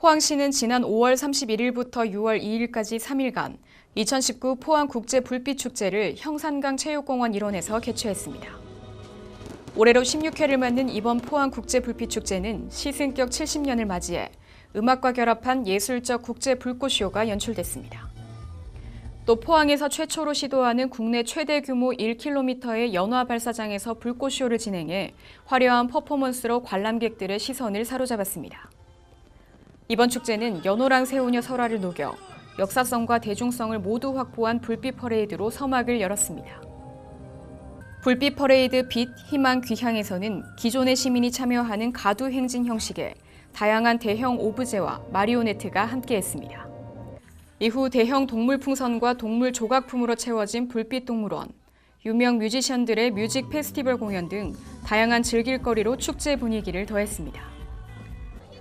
포항시는 지난 5월 31일부터 6월 2일까지 3일간 2019 포항 국제 불빛 축제를 형산강 체육공원 일원에서 개최했습니다. 올해로 16회를 맞는 이번 포항 국제 불빛 축제는 시승격 70년을 맞이해 음악과 결합한 예술적 국제 불꽃쇼가 연출됐습니다. 또 포항에서 최초로 시도하는 국내 최대 규모 1km의 연화 발사장에서 불꽃쇼를 진행해 화려한 퍼포먼스로 관람객들의 시선을 사로잡았습니다. 이번 축제는 연호랑 새우녀 설화를 녹여 역사성과 대중성을 모두 확보한 불빛 퍼레이드로 서막을 열었습니다. 불빛 퍼레이드 빛, 희망, 귀향에서는 기존의 시민이 참여하는 가두 행진 형식의 다양한 대형 오브제와 마리오네트가 함께했습니다. 이후 대형 동물 풍선과 동물 조각품으로 채워진 불빛 동물원, 유명 뮤지션들의 뮤직 페스티벌 공연 등 다양한 즐길거리로 축제 분위기를 더했습니다.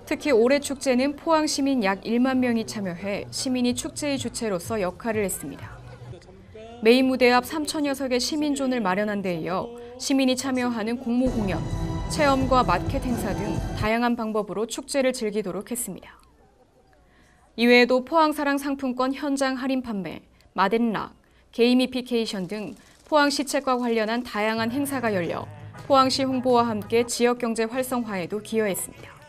특히 올해 축제는 포항 시민 약 1만 명이 참여해 시민이 축제의 주체로서 역할을 했습니다. 메인 무대 앞 3천여 석의 시민존을 마련한 데 이어 시민이 참여하는 공모 공연, 체험과 마켓 행사 등 다양한 방법으로 축제를 즐기도록 했습니다. 이외에도 포항사랑 상품권 현장 할인 판매, 마덴락, 게이미피케이션 등 포항 시 책과 관련한 다양한 행사가 열려 포항시 홍보와 함께 지역 경제 활성화에도 기여했습니다.